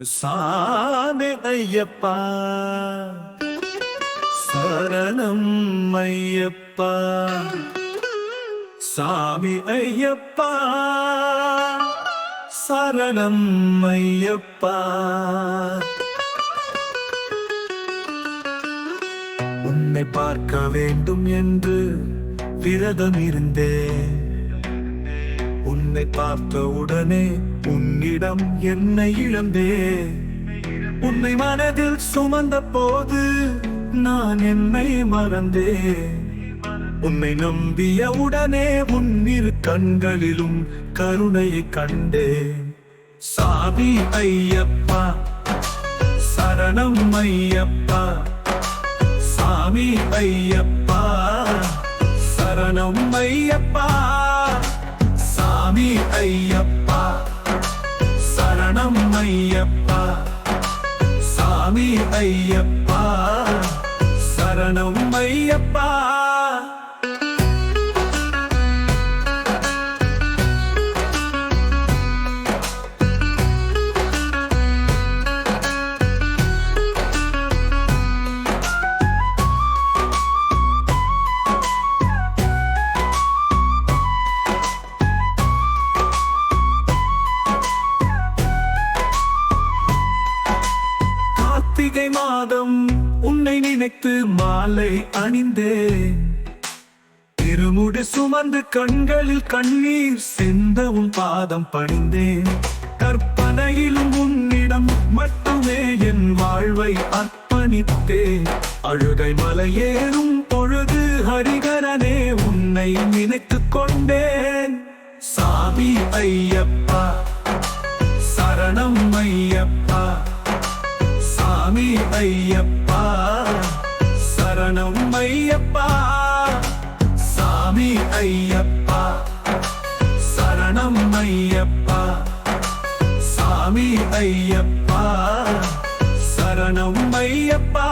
சாமி ஐயப்பா சரணம் ஐயப்பா. சாமி ஐயப்பா. சரணம் ஐயப்பா. உன்னை பார்க்க வேண்டும் என்று விரதம் இருந்தே உன்னை பார்த்த உடனே உன்னிடம் என்னை இழந்தே உன்னை மனதில் சுமந்த போது நான் என்னை மறந்தே உன்னை நம்பிய உடனே உன்னிரு கண்களிலும் கருணையை கண்டேன். சாமி ஐயப்பா சரணம் ஐயப்பா. சாமி ஐயப்பா சரணம் ஐயப்பா. சாமி ஐயப்பா சரணம் ஐயப்பா. சாமி ஐயப்பா. சரணம் ஐயப்பா கார்த்திகை மாதம் உன்னை நினைத்து மாலை அணிந்தேன். திருமுடி சுமந்து கண்களில் கண்ணீர் சிந்த உன் பாதம் பணிந்தேன். கற்பனையிலும் உன்னிடம் மட்டுமே என் வாழ்வை அர்ப்பணித்தேன். அழுகை மலையேறும் பொழுது ஹரிகரனே உன்னை நினைத்து கொண்டேன். சாமி ஐயப்பா சரணம் ஐயப்பா சாமி ஐயப்பா. சரணம் ஐயப்பா. சாமி ஐயப்பா. சரணம் ஐயப்பா. சாமி ஐயப்பா. சரணம் ஐயப்பா.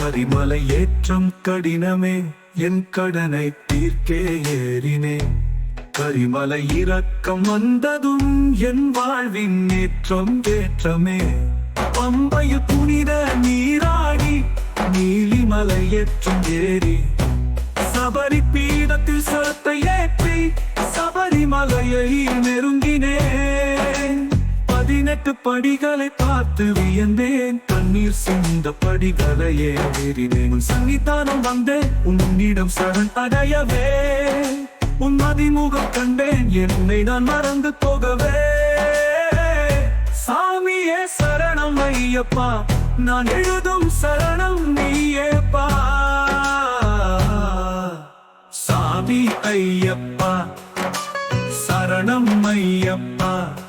கரிமலை ஏற்றம் கடினமே. என் கடனை தீர்க்கே ஏறினேன். கரிமலை இறக்கம் வந்ததும் என் வாழ்வின் ஏற்றம் ஏற்றமே. பம்பைய புனித நீராடி நீலிமலை ஏற்றம் ஏறி சபரி படிகளை பார்த்து வியந்தேன். தண்ணீர் சிந்த படிகளையே ஏறினேன். உன் சன்னிதானம் வந்தேன். உன்னிடம் சரண் அடையவே. உன் அதிமுகம் கண்டேன். என்னை நான் மறந்து போகவே. சாமியே சரணம் ஐயப்பா. நான் எழுதும் சரணம் நீயேப்பா. சாமி ஐயப்பா. சரணம் ஐயப்பா.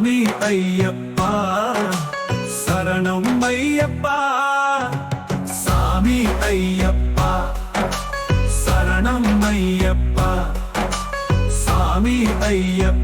சுவாமி ஐயப்பா. சரணம் ஐயப்பா. சாமி ஐயப்பா. சரணம் ஐயப்பா. சாமி ஐயப்பா.